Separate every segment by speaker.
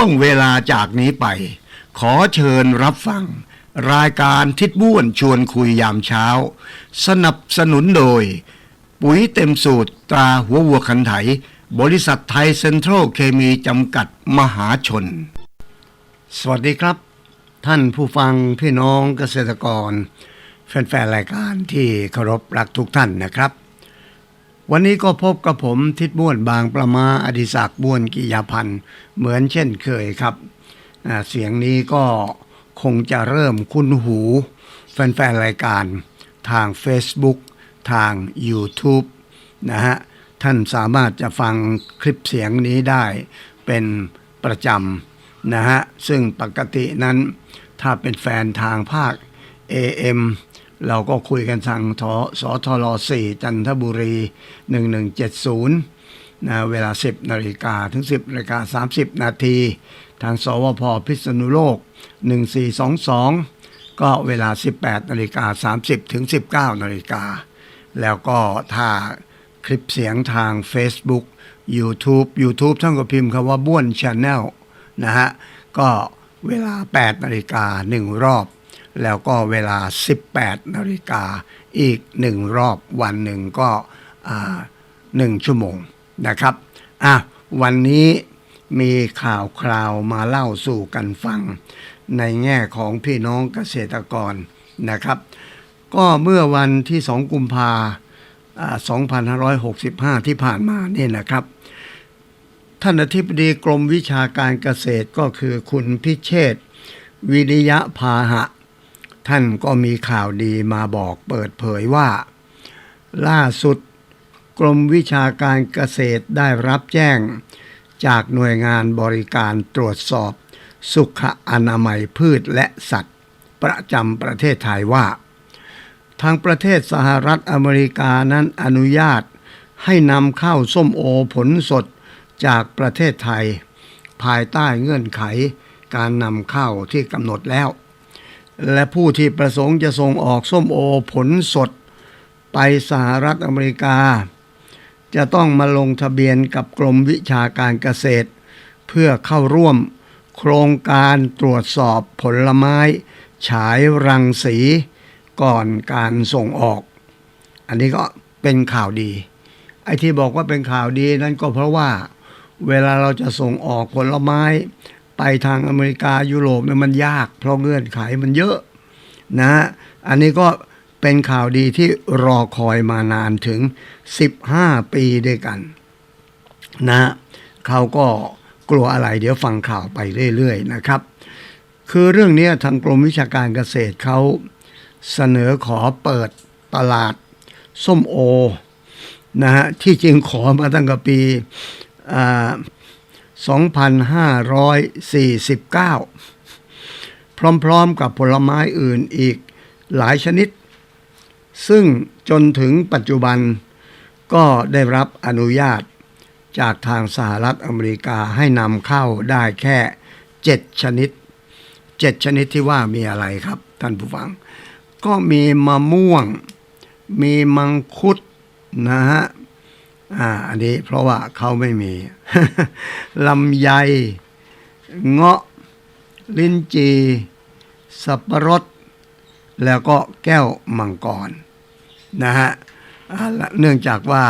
Speaker 1: ช่วงเวลาจากนี้ไป ขอเชิญรับฟัง รายการทิศบ้วนชวนคุยยามเช้า สนับสนุนโดย ปุ๋ยเต็มสูตรตราหัววัวขันไถ บริษัทไทยเซ็นทรัลเคมีจำกัดมหาชน สวัสดีครับ ท่านผู้ฟังพี่น้องเกษตรกร แฟนๆรายการที่เคารพรักทุกท่านนะครับ วันนี้ก็พบกับผมทิดบ้วนบางประมาอดิศักดิ์บ้วนกิยาพันธ์เหมือนเช่นเคยครับ เสียงนี้ก็คงจะเริ่มคุ้นหู แฟนๆ รายการ ทาง Facebook ทาง YouTube นะฮะ ท่านสามารถจะฟังคลิปเสียงนี้ได้เป็นประจำนะฮะ ซึ่งปกตินั้นถ้าเป็นแฟนทางภาค AM เราก็คุยกันทางทสทร4จันทบุรี 1170นะเวลา 10นาฬิกาถึง 10นาฬิกา30 นาทีทางสวพพิษณุโลก 1422 ก็เวลา 18นาฬิกา30ถึง19นาฬิกาแล้วก็ถ้าคลิปเสียงทาง Facebook YouTube YouTube ท่านก็พิมพ์คำว่าบ้วน Channel นะฮะ ก็เวลา 8นาฬิกา1รอบ แล้วก็เวลา 18นาฬิกาอีก1รอบวันหนึ่งก็หนึ่งชั่วโมงนะครับอะวันนี้มีข่าวคราวมาเล่าสู่กันฟัง ในแง่ของพี่น้องเกษตรกรนะครับ ก็เมื่อวันที่ 2 กุมภาอ่า2565 ที่ผ่านมาเนี่ยนะครับ ท่านอธิบดีกรมวิชาการเกษตรก็คือคุณพิเชษวิริยะพาหะ ท่านก็มีข่าวดีมาบอกเปิดเผยว่า ล่าสุดกรมวิชาการเกษตรได้รับแจ้ง จากหน่วยงานบริการตรวจสอบ สุขอนามัยพืชและสัตว์ ประจำประเทศไทยว่า ทางประเทศสหรัฐอเมริกานั้นอนุญาตให้นำเข้าส้มโอผลสดจากประเทศไทย ภายใต้เงื่อนไขการนำเข้าที่กำหนดแล้ว และผู้ที่ประสงค์จะส่งออกส้มโอผลสดไปสหรัฐอเมริกา จะต้องมาลงทะเบียนกับกรมวิชาการเกษตร เพื่อเข้าร่วมโครงการตรวจสอบผลไม้ ฉายรังสี ก่อนการส่งออก อันนี้ก็เป็นข่าวดี ไอ้ที่บอกว่าเป็นข่าวดีนั่นก็เพราะว่า เวลาเราจะส่งออกผลไม้ ไปทางอเมริกายุโรปเนี่ยมันยากเพราะเงื่อนไขมันเยอะนะอันนี้ก็เป็นข่าวดีที่รอคอยมานานถึง 15 ปีด้วยกันนะเขาก็กลัวอะไรเดี๋ยวฟังข่าวไปเรื่อยๆนะครับ คือเรื่องนี้ทางกรมวิชาการเกษตรเขาเสนอขอเปิดตลาดส้มโอนะฮะที่จริงขอมาตั้งแต่ปีอ่า 2549 พร้อมๆกับผลไม้อื่นอีกหลายชนิด ซึ่งจนถึงปัจจุบันก็ได้รับอนุญาตจากทางสหรัฐอเมริกาให้นำเข้าได้แค่ 7 ชนิด 7 ชนิดที่ว่ามีอะไรครับท่านผู้ฟัง ก็มีมะม่วง มีมังคุดนะฮะ อ่าอันนี้เพราะว่าเขาไม่มีลำไย เงาะ ลิ้นจี สับปะรด แล้วก็แก้วมังกรนะฮะอ่าและเนื่องจากว่า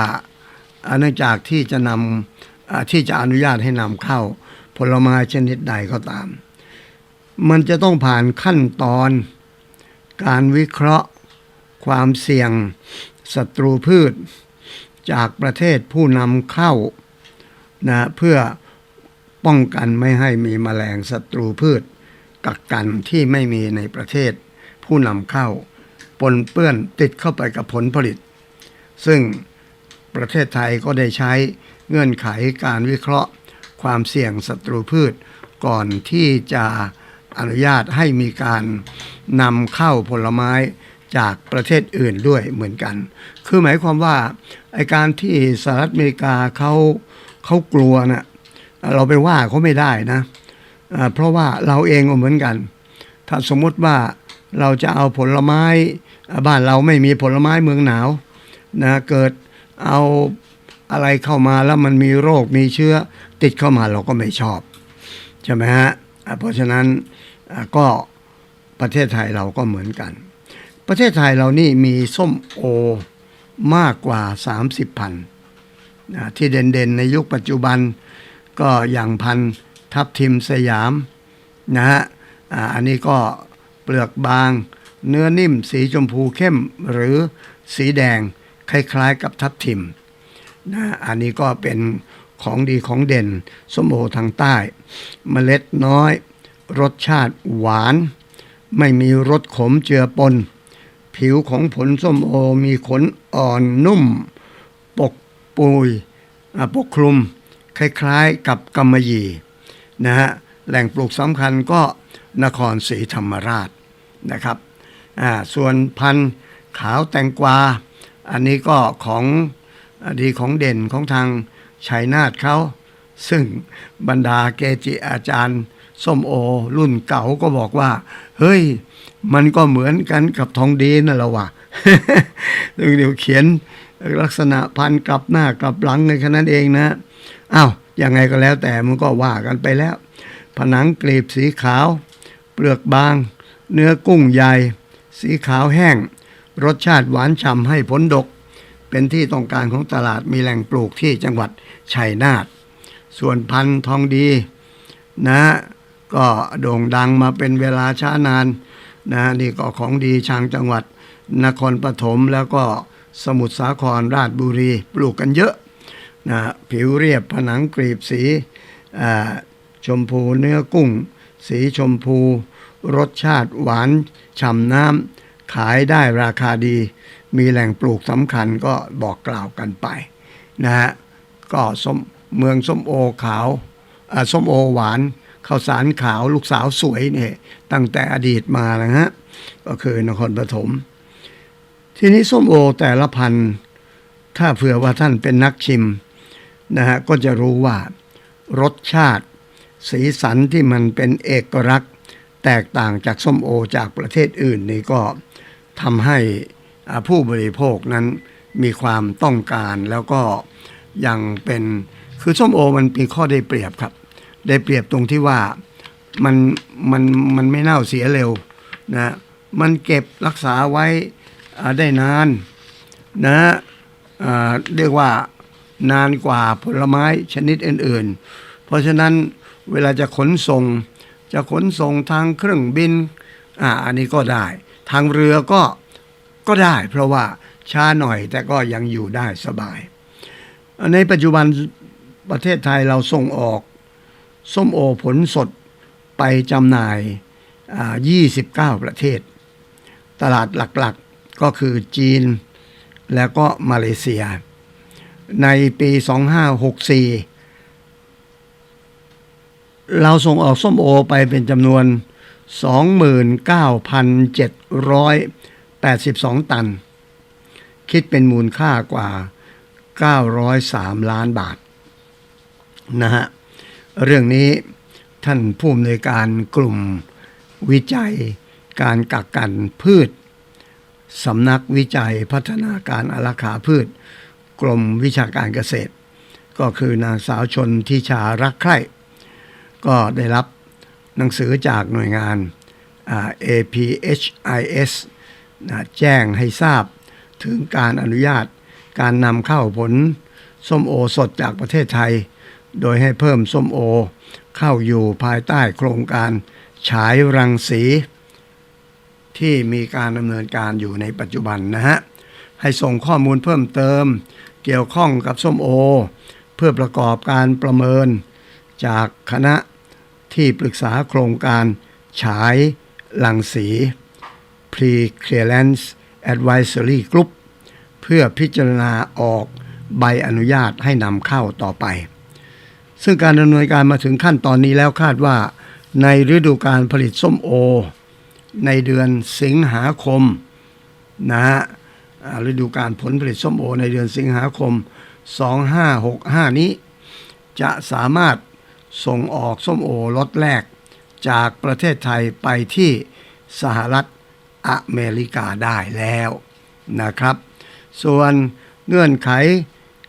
Speaker 1: อ่าเนื่องจากที่จะนำอ่าที่จะอนุญาตให้นำเข้า ผลไม้ชนิดใดก็ตาม มันจะต้องผ่านขั้นตอน การวิเคราะห์ ความเสี่ยงศัตรูพืช จากประเทศผู้นำเข้านะเพื่อป้องกันไม่ให้มีแมลงศัตรูพืช กักกันที่ไม่มีในประเทศ ผู้นำเข้า ปนเปื้อนติดเข้าไปกับผลผลิต ซึ่งประเทศไทยก็ได้ใช้เงื่อนไขการวิเคราะห์ ความเสี่ยงศัตรูพืช ก่อนที่จะอนุญาตให้มีการนำเข้าผลไม้ จากประเทศอื่นด้วยเหมือนกัน คือหมายความว่าไอการที่สหรัฐอเมริกาเขาเขากลัวนะเราไปว่าเขาไม่ได้นะ เพราะว่าเราเองก็เหมือนกัน ถ้าสมมติว่าเราจะเอาผลไม้บ้านเราไม่มีผลไม้เมืองหนาวนะเกิดเอาอะไรเข้ามาแล้วมันมีโรคมีเชื้อติดเข้ามาเราก็ไม่ชอบใช่ไหมฮะเพราะฉะนั้นก็ประเทศไทยเราก็เหมือนกัน ประเทศไทยเรานี่มีส้มโอมากกว่า 30พันนะที่เด่นๆในยุคปัจจุบันก็อย่างพันทับทิมสยามนะฮะอันนี้ก็เปลือกบาง เนื้อนิ่มสีชมพูเข้มหรือสีแดงคล้ายๆกับทับทิมนะอันนี้ก็เป็นของดีของเด่นส้มโอทางใต้ เมล็ดน้อย รสชาติหวาน ไม่มีรสขมเจือปน ผิวของผลส้มโอมีขนอ่อนนุ่ม ปกปุยปกคลุม คล้ายๆกับกำมะหยี่นะฮะแหล่งปลูกสำคัญก็นครศรีธรรมราชนะครับส่วนพันธุ์ขาวแตงกวา อันนี้ก็ของดีของเด่นของทางชัยนาทเขา ซึ่งบรรดาเกจิอาจารย์ ส้มโอ รุ่นเก่าก็บอกว่า เฮ้ย มันก็เหมือนกันกับทองดีนั่นแหละว่ะเดี๋ยวเขียนลักษณะพันกลับหน้ากลับหลังในแค่นั้นเองนะอ้าวยังไงก็แล้วแต่มันก็ว่ากันไปแล้ว ผนังกลีบสีขาว เปลือกบาง เนื้อกุ้งใหญ่ สีขาวแห้ง รสชาติหวานฉ่ำให้ผลดก เป็นที่ต้องการของตลาดมีแหล่งปลูกที่จังหวัดชัยนาทส่วนพันธุ์ทองดีนะ ก็โด่งดังมาเป็นเวลาช้านานนะนี่ก็ของดีชางจังหวัดนครปฐมแล้วก็สมุทรสาครราชบุรีปลูกกันเยอะนะผิวเรียบผนังกรีบสีชมพูเนื้อกุ้ง สีชมพู รสชาติหวานฉ่ำน้ำขายได้ราคาดี มีแหล่งปลูกสำคัญก็บอกกล่าวกันไปนะฮะก็สมเมืองส้มโอขาวส้มโอหวาน ข้าวสารขาวลูกสาวสวยเนี่ยตั้งแต่อดีตมานะฮะก็คือนครปฐมทีนี้ส้มโอแต่ละพันธุ์ถ้าเผื่อว่าท่านเป็นนักชิมนะฮะก็จะรู้ว่ารสชาติ สีสันที่มันเป็นเอกลักษณ์ แตกต่างจากส้มโอจากประเทศอื่นนี่ก็ทำให้ผู้บริโภคนั้นมีความต้องการแล้วก็ยังเป็นคือส้มโอมันมีข้อได้เปรียบครับ ได้เปรียบตรงที่ว่ามันมันมันไม่เน่าเสียเร็วนะมันเก็บรักษาไว้ได้นานนะเรียกว่านานกว่าผลไม้ชนิดอื่น ๆ เพราะฉะนั้นเวลาจะขนส่ง จะขนส่งทางเครื่องบินอ่าอันนี้ก็ได้ ทางเรือก็ก็ได้ เพราะว่าช้าหน่อยแต่ก็ยังอยู่ได้สบาย ในปัจจุบันประเทศไทยเราส่งออก ส้มโอผลสดไปจำหน่าย 29 ประเทศ ตลาดหลักๆก็คือจีน แล้วก็มาเลเซีย ในปี 2564 เราส่งออกส้มโอไปเป็นจำนวน 29,782 ตัน คิดเป็นมูลค่ากว่า 903 ล้านบาทนะฮะ เรื่องนี้ท่านผู้อำนวยการกลุ่มวิจัยการกักกันพืชสำนักวิจัยพัฒนาการอาราขาพืช กรมวิชาการเกษตร ก็คือนางสาวชนทิชารักใคร่ก็ได้รับหนังสือจากหน่วยงาน APHIS นะแจ้งให้ทราบถึงการอนุญาตการนำเข้าผลส้มโอสดจากประเทศไทย โดยให้เพิ่มส้มโอ เข้าอยู่ภายใต้โครงการฉายรังสี ที่มีการดำเนินการอยู่ในปัจจุบันนะฮะ ให้ส่งข้อมูลเพิ่มเติม เกี่ยวข้องกับส้มโอ เพื่อประกอบการประเมิน จากคณะที่ปรึกษาโครงการฉายลังสี Pre-Clearance Advisory Group เพื่อพิจารณาออกใบอนุญาตให้นำเข้าต่อไป ซึ่งการดำเนินการมาถึงขั้นตอนนี้แล้วคาดว่า ในฤดูการผลิตส้มโอ ในเดือนสิงหาคมนะฮะฤดูการผลผลิตส้มโอ ในเดือนสิงหาคม 2565 นี้ จะสามารถส่งออกส้มโอล็อตแรก จากประเทศไทยไปที่สหรัฐอเมริกาได้แล้วนะครับ ส่วนเงื่อนไข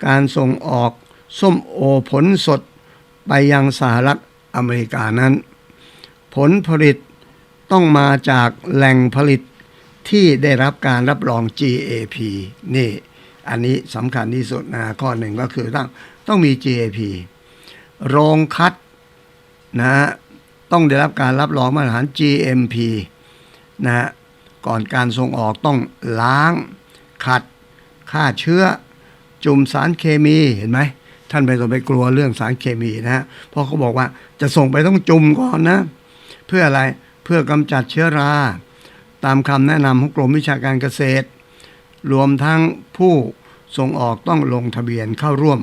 Speaker 1: การส่งออกส้มโอผลสด ไปยังสหรัฐอเมริกานั้น ผลผลิตต้องมาจากแหล่งผลิตที่ได้รับการรับรอง GAP นี่อันนี้สำคัญที่สุดนะข้อหนึ่งก็คือต้องต้องมี GAP โรงคัดนะฮะต้องได้รับการรับรองมาตรฐาน GMP นะฮะก่อนการส่งออกต้องล้าง ขัดฆ่าเชื้อ จุ่มสารเคมีเห็นไหม ท่านไม่ต้องไปกลัวเรื่องสารเคมีนะฮะเพราะเขาบอกว่าจะส่งไปต้องจุ่มก่อนนะ เพื่ออะไรเพื่อกำจัดเชื้อรา ตามคำแนะนำของกรมวิชาการเกษตร รวมทั้งผู้ส่งออกต้องลงทะเบียนเข้าร่วม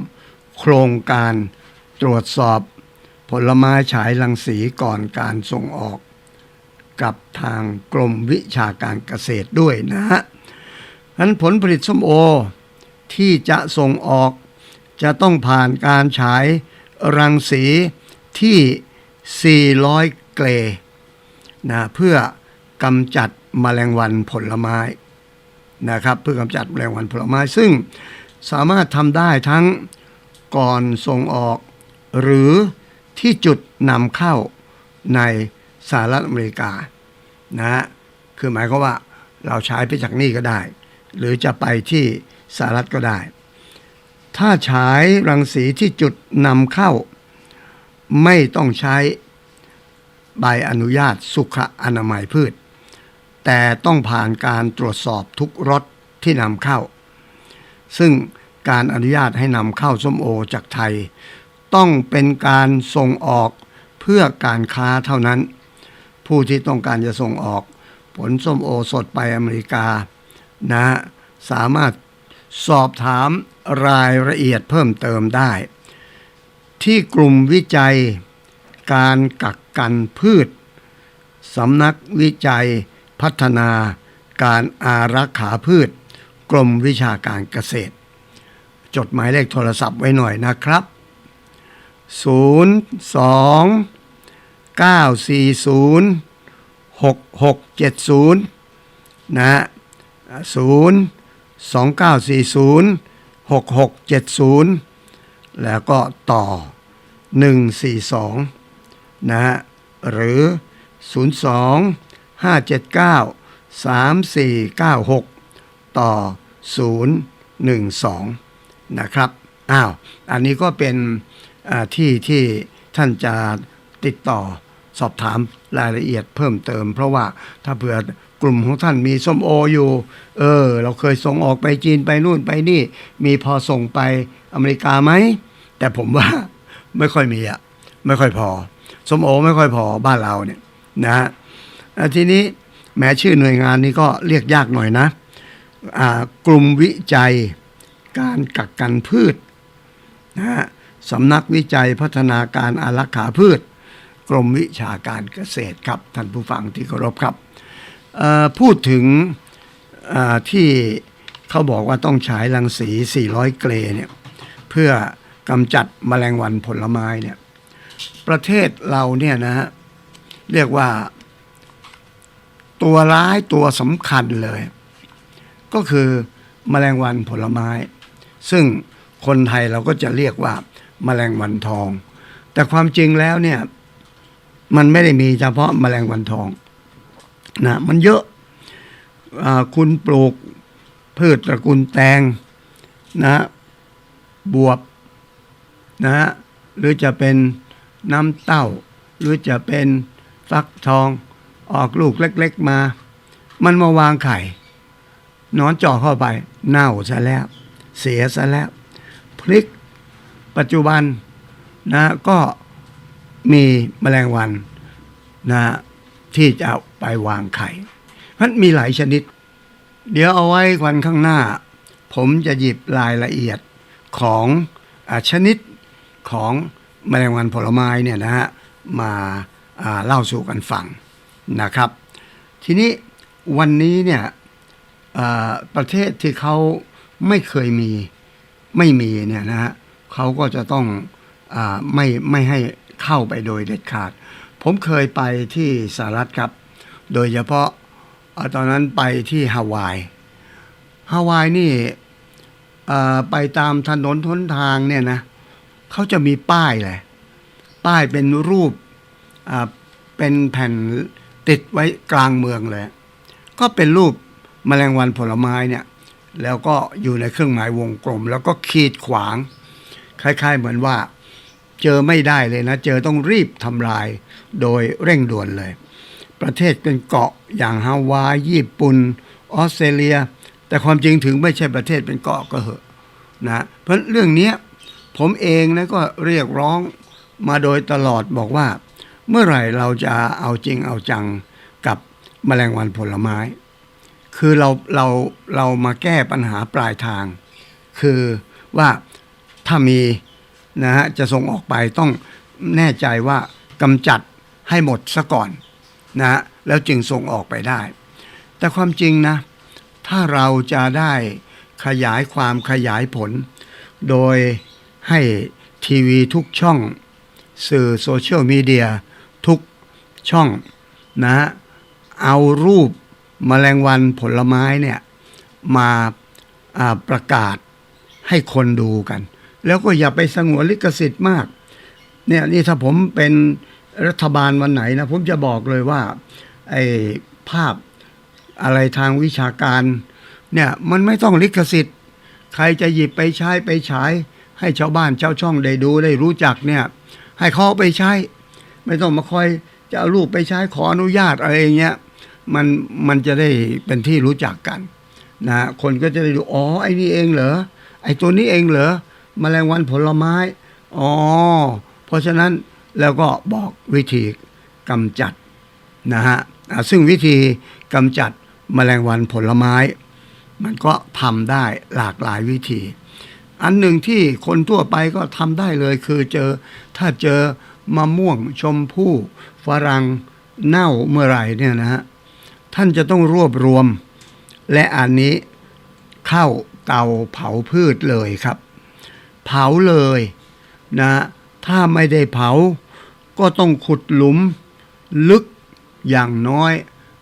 Speaker 1: โครงการตรวจสอบผลไม้ฉายรังสีก่อนการส่งออก กับทางกรมวิชาการเกษตรด้วยนะฮะนั้นผลผลิตส้มโอที่จะส่งออก จะต้องผ่านการฉายรังสีที่ 400 เกรนะเพื่อกำจัดแมลงวันผลไม้นะครับเพื่อกำจัดแมลงวันผลไม้ ซึ่งสามารถทำได้ทั้งก่อนส่งออก หรือที่จุดนำเข้าในสหรัฐอเมริกานะฮะคือหมายความว่าเราใช้ไปจากนี่ก็ได้ หรือจะไปที่สหรัฐก็ได้ ถ้าฉายรังสีที่จุดนำเข้า ไม่ต้องใช้ใบอนุญาตสุขอนามัยพืช แต่ต้องผ่านการตรวจสอบทุกรถที่นำเข้า ซึ่งการอนุญาตให้นำเข้าส้มโอจากไทย ต้องเป็นการส่งออกเพื่อการค้าเท่านั้น ผู้ที่ต้องการจะส่งออก ผลส้มโอสดไปอเมริกานะฮะสามารถสอบถาม รายละเอียดเพิ่มเติมได้ ที่กลุ่มวิจัย การกักกันพืชสำนักวิจัย พัฒนา การอารักขาพืช กรมวิชาการเกษตร จดหมายเลขโทรศัพท์ไว้หน่อยนะครับ 02 940 6670 นะฮะ0 2940 6670 แล้วก็ต่อ 142 นะฮะ หรือ 02 579 3496 ต่อ 012 นะครับ อ้าว อันนี้ก็เป็นที่ที่ท่านจะติดต่อสอบถามรายละเอียดเพิ่มเติม เพราะว่าถ้าเผื่อ ลุ่มของท่านมีส้มโออยู่ เออ เราเคยส่งออกไปจีนไปนู่นไปนี่ มีพอส่งไปอเมริกาไหม แต่ผมว่าไม่ค่อยมีอะไม่ค่อยพอส้มโอไม่ค่อยพอบ้านเราเนี่ยนะฮะทีนี้แม้ชื่อหน่วยงานนี้ก็เรียกยากหน่อยนะอ่ากลุ่มวิจัยการกักกันพืชนะฮะสำนักวิจัยพัฒนาการอารักขาพืช กรมวิชาการเกษตรครับ ท่านผู้ฟังที่เคารพครับ พูดถึงที่เขาบอกว่าต้องใช้รังสี 400 เกรเนี่ยเพื่อกำจัดแมลงวันผลไม้เนี่ยประเทศเราเนี่ยนะฮะเรียกว่าตัวร้ายตัวสำคัญเลย ก็คือแมลงวันผลไม้ ซึ่งคนไทยเราก็จะเรียกว่าแมลงวันทอง แต่ความจริงแล้วเนี่ยมันไม่ได้มีเฉพาะแมลงวันทอง นะมันเยอะอคุณปลูกพืชตระกูลแตงนะบวบนะฮะหรือจะเป็นน้ำเต้า หรือจะเป็นฟักทองออกลูกเล็ก ๆมา มันมาวางไข่หนอนเจาะเข้าไป เน่าซะแล้ว เสียซะแล้ว พริกปัจจุบันนะก็มีแมลงวันนะ ที่จะเอาไปวางไข่มันมีหลายชนิด เดี๋ยวเอาไว้วันข้างหน้า ผมจะหยิบรายละเอียดของอชนิดของแมลงวันผลไม้เนี่ยนะฮะมาาเล่าสู่กันฟังนะครับ ทีนี้วันนี้เนี่ยประเทศที่เขาไม่เคยมีไม่มีเนี่ยนะฮะเขาก็จะต้องอไม่ไม่ให้เข้าไปโดยเด็ดขาด ผมเคยไปที่สหรัฐครับ โดยเฉพาะตอนนั้นไปที่ฮาวาย ฮาวายนี่ไปตามถนนทนทางเนี่ยนะเขาจะมีป้ายเลย ป้ายเป็นรูปเป็นแผ่นติดไว้กลางเมืองเลย ก็เป็นรูปแมลงวันผลไม้เนี่ย แล้วก็อยู่ในเครื่องหมายวงกลม แล้วก็ขีดขวาง คล้าย ๆ เหมือนว่า เจอไม่ได้เลยนะ เจอต้องรีบทำลายโดยเร่งด่วนเลย ประเทศเป็นเกาะอย่างฮาวายญี่ปุ่นออสเตรเลีย แต่ความจริงถึงไม่ใช่ประเทศเป็นเกาะก็เหอะนะเพราะเรื่องนี้ผมเองนะก็เรียกร้องมาโดยตลอดบอกว่า เมื่อไหร่เราจะเอาจริงเอาจังกับแมลงวันผลไม้ คือเราเราเรามาแก้ปัญหาปลายทาง คือว่าถ้ามี นะฮะจะส่งออกไปต้องแน่ใจว่ากำจัดให้หมดซะก่อนนะฮะแล้วจึงส่งออกไปได้ แต่ความจริงนะ ถ้าเราจะได้ขยายความขยายผล โดยให้ทีวีทุกช่อง สื่อโซเชียลมีเดียทุกช่องนะฮะเอารูปมแมลงวันผลไม้เนี่ย มาประกาศให้คนดูกัน แล้วก็อย่าไปสงวนลิขสิทธิ์มาก เนี่ยนี่ถ้าผมเป็นรัฐบาลวันไหนนะ ผมจะบอกเลยว่าไอ้ภาพอะไรทางวิชาการ เนี่ยมันไม่ต้องลิขสิทธิ์ ใครจะหยิบไปใช้ไปฉาย ให้ชาวบ้านชาวช่องได้ดูได้รู้จักเนี่ย ให้เขาไปใช้ ไม่ต้องมาคอยจะเอารูปไปใช้ขออนุญาตอะไรเงี้ยมันมันจะได้เป็นที่รู้จักกันนะคนก็จะได้ดูอ๋อไอ้นี่เองเหรอไอ้ตัวนี้เองเหรอ แมลงวันผลไม้ อ๋อ เพราะฉะนั้นแล้วก็บอกวิธีกำจัดนะฮะซึ่งวิธีกำจัดแมลงวันผลไม้ มันก็ทำได้หลากหลายวิธี อันหนึ่งที่คนทั่วไปก็ทำได้เลยคือเจอถ้าเจอมะม่วงชมพู่ฝรั่งเน่าเมื่อไหร่เนี่ยนะฮะท่านจะต้องรวบรวม และอันนี้เข้าเตาเผาพืชเลยครับ เผาเลยนะถ้าไม่ได้เผา ก็ต้องขุดหลุม ลึกอย่างน้อย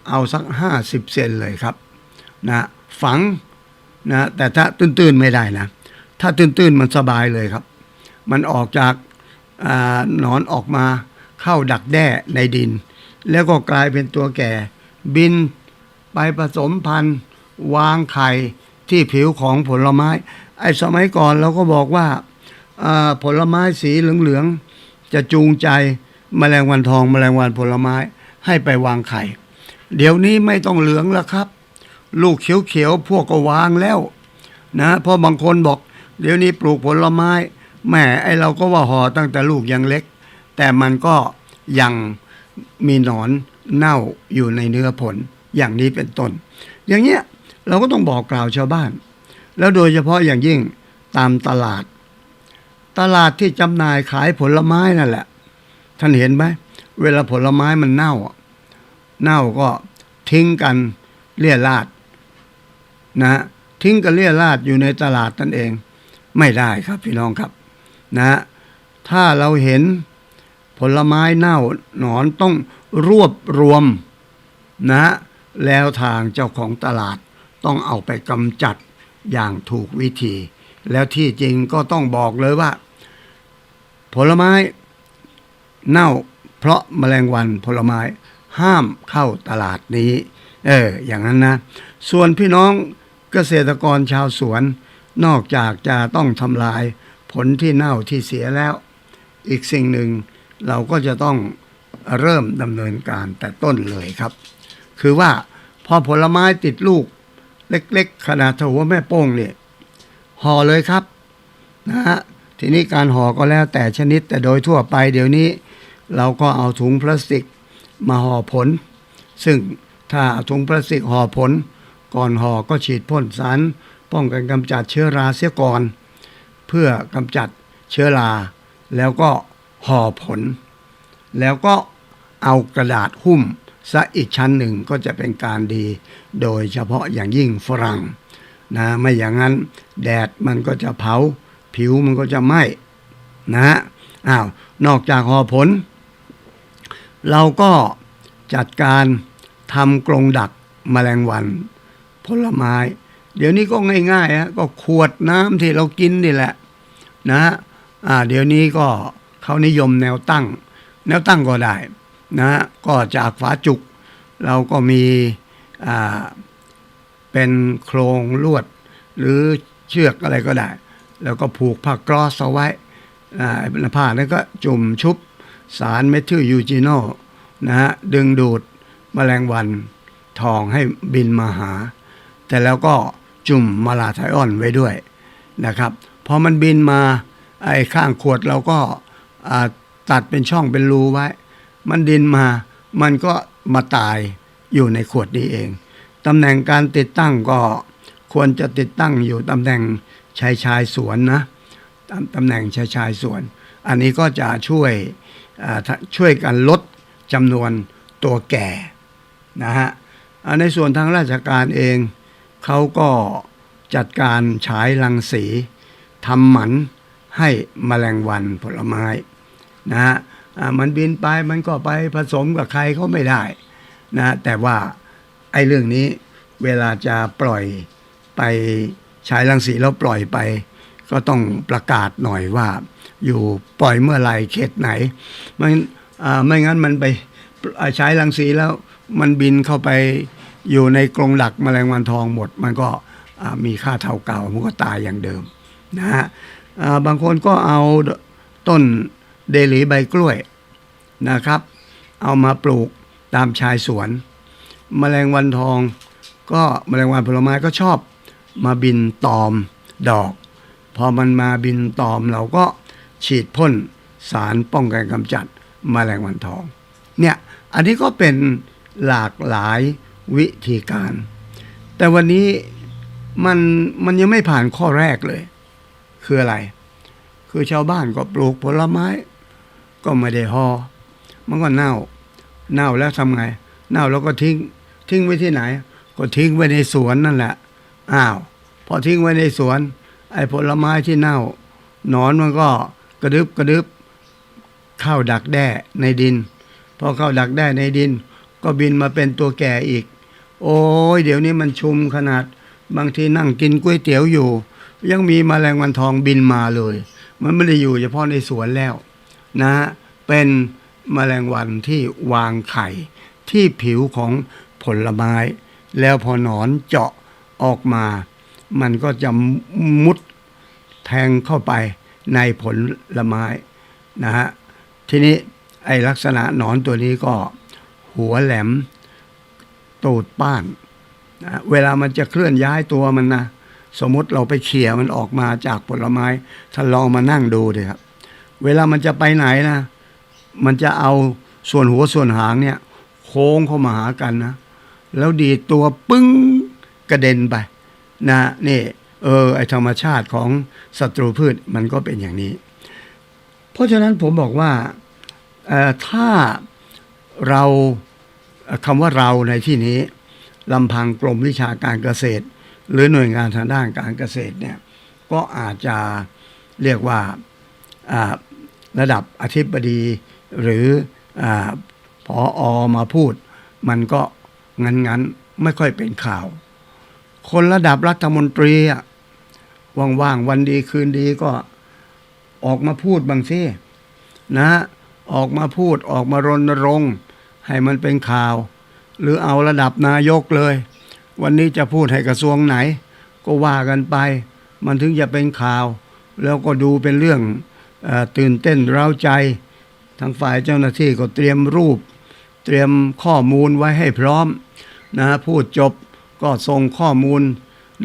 Speaker 1: เอาสักห้าสิบเซนเลยครับนะฝังนะแต่ถ้าตื้นๆไม่ได้นะ ถ้าตื้นๆมันสบายเลยครับ มันออกจากอาหนอนออกมาเข้าดักแด้ในดิน แล้วก็กลายเป็นตัวแก่ บินไปผสมพันธุ์ วางไข่ที่ผิวของผลไม้ ไอ้สมัยก่อนเราก็บอกว่าผลไม้สีเหลืองๆจะจูงใจแมลงวันทองแมลงวันผลไม้ให้ไปวางไข่ เดี๋ยวนี้ไม่ต้องเหลืองแล้วครับ ลูกเขียวๆพวกก็วางแล้วนะเพราะบางคนบอก เดี๋ยวนี้ปลูกผลไม้แหม่ไอเราก็ว่าห่อตั้งแต่ลูกยังเล็ก แต่มันก็ยังมีหนอนเน่าอยู่ในเนื้อผลอย่างนี้เป็นต้น อย่างเงี้ยเราก็ต้องบอกกล่าวชาวบ้าน แล้วโดยเฉพาะอย่างยิ่งตามตลาด ตลาดที่จำหน่ายขายผลไม้นั่นแหละ ท่านเห็นไหม เวลาผลไม้มันเน่า เน่าก็ทิ้งกันเลี่ยราดนะฮะทิ้งกันเลี่ยราดอยู่ในตลาดนั่นเอง ไม่ได้ครับพี่น้องครับนะฮะถ้าเราเห็นผลไม้เน่าหนอนต้องรวบรวมนะ แล้วทางเจ้าของตลาดต้องเอาไปกำจัด อย่างถูกวิธี แล้วที่จริงก็ต้องบอกเลยว่า ผลไม้เน่าเพราะแมลงวันผลไม้ห้ามเข้าตลาดนี้ เออ อย่างนั้นนะ ส่วนพี่น้องเกษตรกรชาวสวน นอกจากจะต้องทำลายผลที่เน่าที่เสียแล้ว อีกสิ่งหนึ่งเราก็จะต้องเริ่มดำเนินการแต่ต้นเลยครับ คือว่าพอผลไม้ติดลูก เล็กๆ ขนาดเท่าหัวแม่โป้งเนี่ยห่อเลยครับนะฮะทีนี้การห่อก็แล้วแต่ชนิดแต่โดยทั่วไปเดี๋ยวนี้ เราก็เอาถุงพลาสติกมาห่อผล ซึ่งถ้าเอาถุงพลาสติกห่อผล ก่อนห่อก็ฉีดพ่นสารป้องกันกำจัดเชื้อราเสียก่อน เพื่อกำจัดเชื้อรา แล้วก็ห่อผล แล้วก็เอากระดาษหุ้ม ซะอีกชั้นหนึ่งก็จะเป็นการดี โดยเฉพาะอย่างยิ่งฝรั่งนะไม่อย่างนั้นแดดมันก็จะเผา ผิวมันก็จะไหม้นะฮะอ้าวนอกจากหอผล เราก็จัดการทำกรงดักแมลงวันผลไม้ เดี๋ยวนี้ก็ง่ายๆฮะก็ขวดน้ำที่เรากินนี่แหละนะฮะอ่าเดี๋ยวนี้ก็เขานิยมแนวตั้ง แนวตั้งก็ได้ นะฮะก็จากฝาจุก เราก็มีเป็นโครงลวด หรือเชือกอะไรก็ได้ แล้วก็ผูกผ้ากรอสเอาไว้ผ้านั้นก็จุ่มชุบสารเมทิลยูจิโนนะฮะดึงดูดแมลงวันทองให้บินมาหา แต่แล้วก็จุ่มมาลาไทออนไว้ด้วยนะครับพอมันบินมาไอ้ข้างขวดเราก็ตัดเป็นช่องเป็นรูไว้ มันดินมา มันก็มาตายอยู่ในขวดนี้เอง ตำแหน่งการติดตั้งก็ควรจะติดตั้งอยู่ตำแหน่งชายชายสวนนะตามตำแหน่งชายชายสวน อันนี้ก็จะช่วยช่วยกันลดจำนวนตัวแก่นะฮะในส่วนทางราชการเองเขาก็จัดการฉายรังสีทำหมันให้แมลงวันผลไม้นะฮะ มันบินไปมันก็ไปผสมกับใครเขาไม่ได้นะแต่ว่าไอ้เรื่องนี้เวลาจะปล่อยไปฉายรังสีแล้วปล่อยไป ก็ต้องประกาศหน่อยว่า อยู่ปล่อยเมื่อไหร่เขตไหนไม่อ่าไม่งั้นมันไปอ่าฉายรังสีแล้วมันบินเข้าไปอยู่ในกรงดักแมลงวันทองหมด มันก็มีค่าเท่าเก่ามันก็ตายอย่างเดิมนะฮะบางคนก็เอาต้น เดลีใบกล้วยนะครับ เอามาปลูกตามชายสวนแมลงวันทอง ก็แมลงวันผลไม้ก็ชอบมาบินตอมดอก พอมันมาบินตอมเราก็ฉีดพ่นสารป้องกันกำจัดแมลงวันทองเนี่ยอันนี้ก็เป็นหลากหลายวิธีการ แต่วันนี้มันมันยังไม่ผ่านข้อแรกเลย คืออะไร คือชาวบ้านก็ปลูกผลไม้ ก็ไม่ได้หอมันก็เน่า เน่าแล้วทำไง เน่าแล้วก็ทิ้ง ทิ้งไว้ที่ไหน ก็ทิ้งไว้ในสวนนั่นแหละ อ้าว พอทิ้งไว้ในสวน ไอ้ผลไม้ที่เน่า หนอนมันก็กระดึบกระดึบเข้าดักแด้ในดิน พอเข้าดักแด้ในดิน ก็บินมาเป็นตัวแก่อีก โอ้ยเดี๋ยวนี้มันชุมขนาด บางทีนั่งกินก๋วยเตี๋ยวอยู่ ยังมีแมลงวันทองบินมาเลย มันไม่ได้อยู่เฉพาะในสวนแล้ว นะเป็นแมลงวันที่วางไข่ที่ผิวของผลไม้ แล้วพอหนอนเจาะออกมา มันก็จะมุดแทงเข้าไปในผลไม้นะฮะทีนี้ไอลักษณะหนอนตัวนี้ก็หัวแหลมตูดป้านนะเวลามันจะเคลื่อนย้ายตัวมันนะ สมมติเราไปเขี่ยมันออกมาจากผลไม้ท่านลองมานั่งดูดิครับ เวลามันจะไปไหนนะ มันจะเอาส่วนหัวส่วนหางเนี่ย โค้งเข้ามาหากันนะ แล้วดีดตัวปึ้งกระเด็นไปนะนี่เออไอธรรมชาติของศัตรูพืชมันก็เป็นอย่างนี้ เพราะฉะนั้นผมบอกว่าเออถ้าเราคำว่าเราในที่นี้ลำพังกรมวิชาการเกษตร หรือหน่วยงานทางด้านการเกษตรเนี่ยก็อาจจะเรียกว่า ระดับอธิบดีหรืออพออมาพูด มันก็งั้นงั้นๆไม่ค่อยเป็นข่าว คนระดับรัฐมนตรีอะว่างๆวันดีคืนดีก็ออกมาพูดบางสินะออกมาพูดออกมารณรงค์ ให้มันเป็นข่าว หรือเอาระดับนายกเลย วันนี้จะพูดให้กระทรวงไหน ก็ว่ากันไป มันถึงจะเป็นข่าว แล้วก็ดูเป็นเรื่อง ตื่นเต้นเร้าใจทางฝ่ายเจ้าหน้าที่ก็เตรียมรูป เตรียมข้อมูลไว้ให้พร้อมนะพูดจบก็ส่งข้อมูล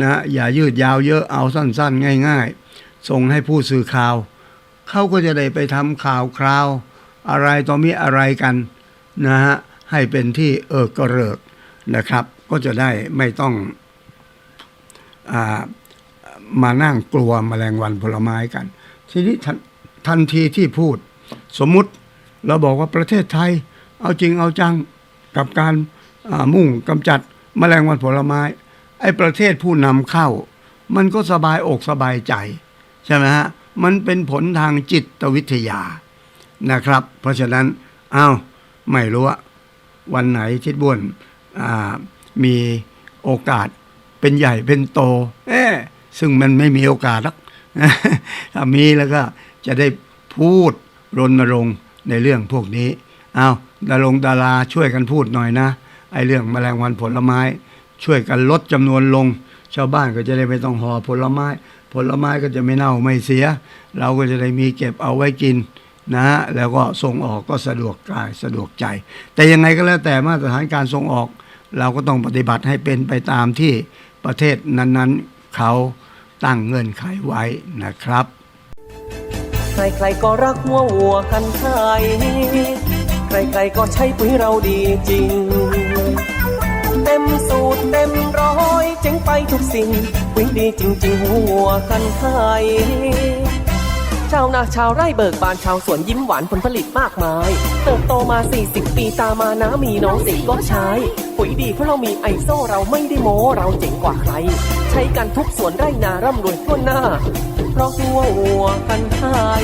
Speaker 1: นะอย่ายืดยาวเยอะเอาสั้นๆ ง่าย ๆ ส่งให้ผู้สื่อข่าว เขาก็จะได้ไปทำข่าวคราว อะไรต่อมีอะไรกันนะฮะให้เป็นที่เออกระเริกนะครับ ก็จะได้ไม่ต้องอามานั่งกลัวแมลงวันผลไม้กัน ทีนี้ ทันทีที่พูด สมมุติเราบอกว่าประเทศไทย เอาจริงเอาจังกับการมุ่งกำจัดแมลงวันผลไม้ ไอ้ประเทศผู้นำเข้า มันก็สบายอกสบายใจ ใช่ไหมฮะ มันเป็นผลทางจิตวิทยานะครับ เพราะฉะนั้นอ้าวไม่รู้ว่าวันไหนทิดบ้วนอ่ามีโอกาสเป็นใหญ่เป็นโต เอ๊ะซึ่งมันไม่มีโอกาสหรอกถ้ามีแล้วก็ จะได้พูดรณรงค์ในเรื่องพวกนี้ เอาดารงดาราช่วยกันพูดหน่อยนะ ไอ้เรื่องแมลงวันผลไม้ ช่วยกันลดจำนวนลง ชาวบ้านก็จะได้ไม่ต้องห่อผลไม้ ผลไม้ก็จะไม่เน่าไม่เสีย เราก็จะได้มีเก็บเอาไว้กินนะฮะแล้วก็ส่งออกก็สะดวกกายสะดวกใจ แต่ยังไงก็แล้วแต่มาตรฐานการส่งออก เราก็ต้องปฏิบัติให้เป็นไปตามที่ประเทศนั้นๆเขาตั้งเงื่อนไขไว้นะครับ
Speaker 2: ใครๆก็รักหัววัวกันไทยใครๆก็ใช้ปุ๋ยเราดีจริง เต็มสูตรเต็มร้อยเจ๋งไปทุกสิ่งปุ๋ยดีจริงๆหัววัวกันไทยชาวนาชาวไร่เบิกบานชาวสวนยิ้มหวานผลผลิตมากมาย เติบโตมา 40 ปีตามานะมีน้องสิก็ใช้ ปุ๋ยดีเพราะเรามีไอโซเราไม่ได้โม้เราเจ๋งกว่าใคร ใช้กันทุกสวนไร่นาร่ำรวยทั่วหน้า เพราะหัวหัวกันไทย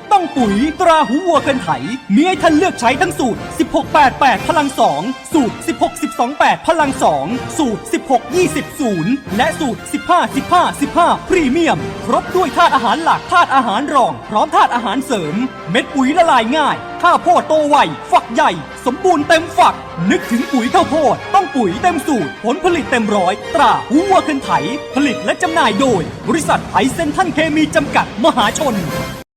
Speaker 3: ต้องปุ๋ย ตราหูวัวเกินไถมีให้ท่านเลือกใช้ทั้งสูตร 1688 พลัง 2 สูตร 16 12 8 พลัง 2 สูตร 16 20 0 และสูตร 15 15 15 พรีเมียม ครบด้วยธาตุอาหารหลักธาตุอาหารรอง พร้อมธาตุอาหารเสริม เม็ดปุ๋ยละลายง่ายข้าวโพดโตไวฝักใหญ่ สมบูรณ์เต็มฝัก นึกถึงปุ๋ยข้าวโพด ต้องปุ๋ยเต็มสูตร ผลผลิตเต็มร้อย ตราหูวัวเกินไถ ผลิตและจำหน่ายโดย บริษัทไอเซนทันเคมีจำกัดมหาชน